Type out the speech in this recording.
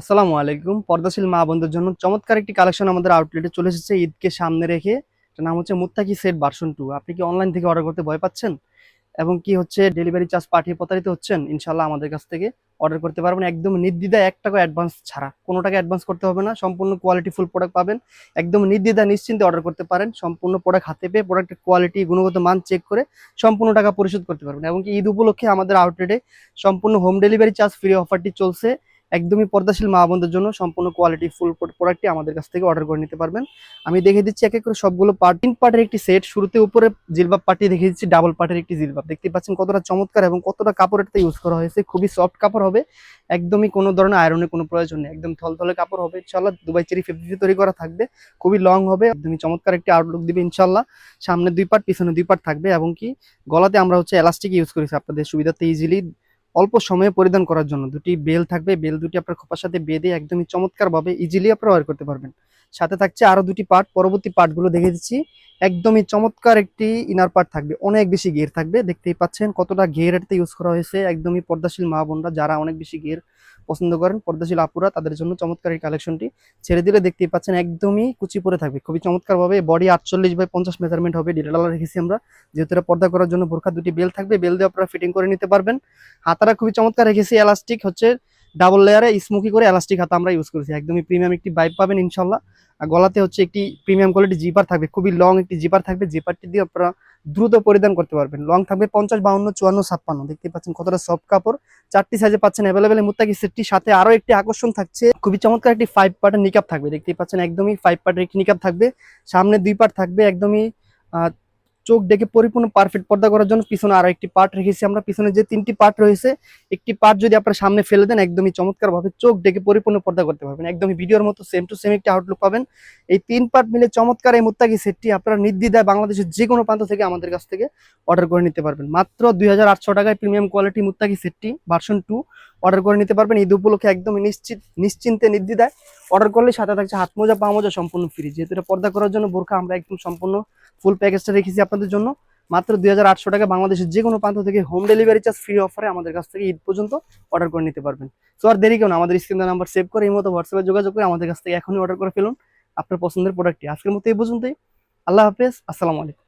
আসসালামু আলাইকুম। পর্দাশীল মা বোনদের জন্য চমৎকার একটি কালেকশন আমাদের আউটলেটে চলে এসেছে ঈদকে সামনে রেখে। এটার নাম হচ্ছে মুত্তাকি সেট ভার্সন টু আপনি কি অনলাইন থেকে অর্ডার করতে ভয় পাচ্ছেন? এবং কি হচ্ছে ডেলিভারি চার্জ পাঠিয়ে প্রতারিত হচ্ছেন? ইনশাল্লাহ আমাদের কাছ থেকে অর্ডার করতে পারবেন। একদম নির্দ্বিধায় এক টাকা অ্যাডভান্স ছাড়া। কোনো টাকা অ্যাডভান্স করতে হবে না। সম্পূর্ণ কোয়ালিটি ফুল প্রোডাক্ট পাবেন। একদম নির্দ্বিধায় নিশ্চিন্তে অর্ডার করতে পারেন। সম্পূর্ণ প্রোডাক্ট হাতে পেয়ে প্রোডাক্টের কোয়ালিটি গুণগত মান চেক করে সম্পূর্ণ টাকা পরিশোধ করতে পারবেন। এবং কি ঈদ উপলক্ষে আমাদের আউটলেটে সম্পূর্ণ হোম ডেলিভারি চার্জ ফ্রি অফারটি চলছে। একদমই পর্দাশীল মা বোনদের জন্য সম্পূর্ণ কোয়ালিটি ফুল প্রোডাক্টটি আমাদের কাছ থেকে অর্ডার করে নিতে পারবেন। আমি দেখে দিচ্ছি এক এক করে সবগুলো পার্ট তিন পার্টের একটি সেট শুরুতে উপরে জিলবাব পার্টি দেখে দিচ্ছি ডাবল পার্টের একটি জিলবাব। দেখতে পাচ্ছেন কতটা চমৎকার এবং কতটা কাপড় ইউজ করা হয়েছে। খুবই সফট কাপড় হবে, একদমই কোনো ধরনের আয়রনের কোনো প্রয়োজন নেই, একদম থলথলে কাপড় হবে ইনশাল্লাহ দুবাই চেরি ফেব্রিকে তৈরি করা থাকবে, খুবই লং হবে, একদমই চমৎকার একটি আউটলুক দিবে ইনশাল্লাহ সামনে দুই পার্ট পিছনে দুই পার্ট থাকবে এবং কি, গলাতে আমরা হচ্ছে এলাস্টিক ইউজ করেছি। আপনাদের সুবিধাতে ইজিলি অল্প সময়ে পরিধান করার জন্য। দুটি বেল থাকবে, বেল দুটি আপনার খোপার সাথে বেঁধে একদমই চমৎকারভাবে ইজিলি আপনারা ওয়ার করতে পারবেন। সাথে থাকছে আরও দুটি পার্ট পরবর্তী পার্টগুলো দেখে দিচ্ছি। একদমই চমৎকার একটি ইনার পার্ট থাকবে, অনেক বেশি গের থাকবে। দেখতেই পাচ্ছেন কতটা গের এটাতে ইউজ করা হয়েছে। একদমই পর্দাশীল মা বোনরা যারা অনেক বেশি গের পছন্দ করেন, পর্দাশীল আপুরা, তাদের জন্য চমৎকার এই কালেকশনটি ছেড়ে দিলে দেখতেই পাচ্ছেন একদমই কুচি পরে থাকবে, খুবই চমৎকার ভাবে বডি আটচল্লিশ বাই পঞ্চাশ মেজারমেন্ট হবে ডিটেল রেখেছি আমরা। যেহেতু এটা পর্দা করার জন্য বোরখা দুটি বেল থাকবে বেল দিয়ে আপনারা ফিটিং করে নিতে পারবেন। হাতারা খুবই চমৎকার রেখেছি এলাস্টিক হচ্ছে ডাবল লেয়ারে স্মোকি করে এলাস্টিক হাতা আমরা ইউজ করেছি। একদমই প্রিমিয়াম একটি বাইপ পাবেন ইনশাল্লাহ। গলাতে হচ্ছে একটি প্রিমিয়াম কোয়ালিটি জিপার থাকবে, খুবই লং একটি জিপার থাকবে জিপারটি দিয়ে আপনারা দ্রুত পরিধান করতে পারবেন। লং থাকবে পঞ্চাশ, বাউন্ন, চুয়ান্ন, ছাপ্পান্ন। দেখতে পাচ্ছেন কতটা সফট কাপড়। চারটি সাইজে পাচ্ছেন অ্যাভেলেবেল মুত্তাকি সেটটির সাথে আরও একটি আকর্ষণ থাকছে। খুবই চমৎকার একটি ফাইভ পার্টের নিকাপ থাকবে। দেখতেই পাচ্ছেন একদমই ফাইভ পার্টের একটি নিকাপ থাকবে। সামনে দুই পার্ট থাকবে, একদমই চোখ ডেকে পরিপূর্ণ পারফেক্ট পর্দা করার জন্য পিছনে আরও একটি পার্ট রেখেছি। আমরা পিছনে যে তিনটি পার্ট রয়েছে, একটি পার্ট যদি আপনার সামনে ফেলে দেন, একদমই চমৎকার ভাবে চোখ ডেকে পরিপূর্ণ পর্দা করতে পারবেন। একদমই ভিডিওর মতো সেম টু সেম একটি আউটলুক পাবেন। এই তিন পার্ট মিলে চমৎকার এই মুত্তাকি সেটটি আপনারা নির্দ্বিধায় বাংলাদেশের যে কোনো প্রান্ত থেকে আমাদের কাছ থেকে অর্ডার করে নিতে পারবেন। মাত্র দুই হাজার আটশো টাকায় প্রিমিয়াম কোয়ালিটি মুত্তাকি সেটটি ভার্সন টু অর্ডার করে নিতে পারবেন। ঈদ উপলক্ষে একদম নিশ্চিত, নিশ্চিন্তে নির্দ্বিধায় অর্ডার করলে সাথে থাকছে হাত মোজা, পা মোজা সম্পূর্ণ ফ্রি যেহেতু এটা পর্দা করার জন্য বোরখা, আমরা একদম সম্পূর্ণ ফুল প্যাকেজটা রেখেছি আপনাদের জন্য। মাত্র দুই হাজার আটশো টাকা বাংলাদেশের যে কোনো প্রান্ত থেকে হোম ডেলিভারি চার্জ ফ্রি অফারে আমাদের কাছ থেকে ঈদ পর্যন্ত অর্ডার করে নিতে পারবেন। তো আর দেরি কেন আমাদের স্ক্রিন নাম্বার সেভ করে এই মতো হোয়াটসঅ্যাপে যোগাযোগ করে আমাদের কাছ থেকে এখনই অর্ডার করে ফেলুন আপনার পছন্দের প্রোডাক্টটি আজকের মতো এই পর্যন্তই। আল্লাহ হাফেজ, আসসালামু আলাইকুম।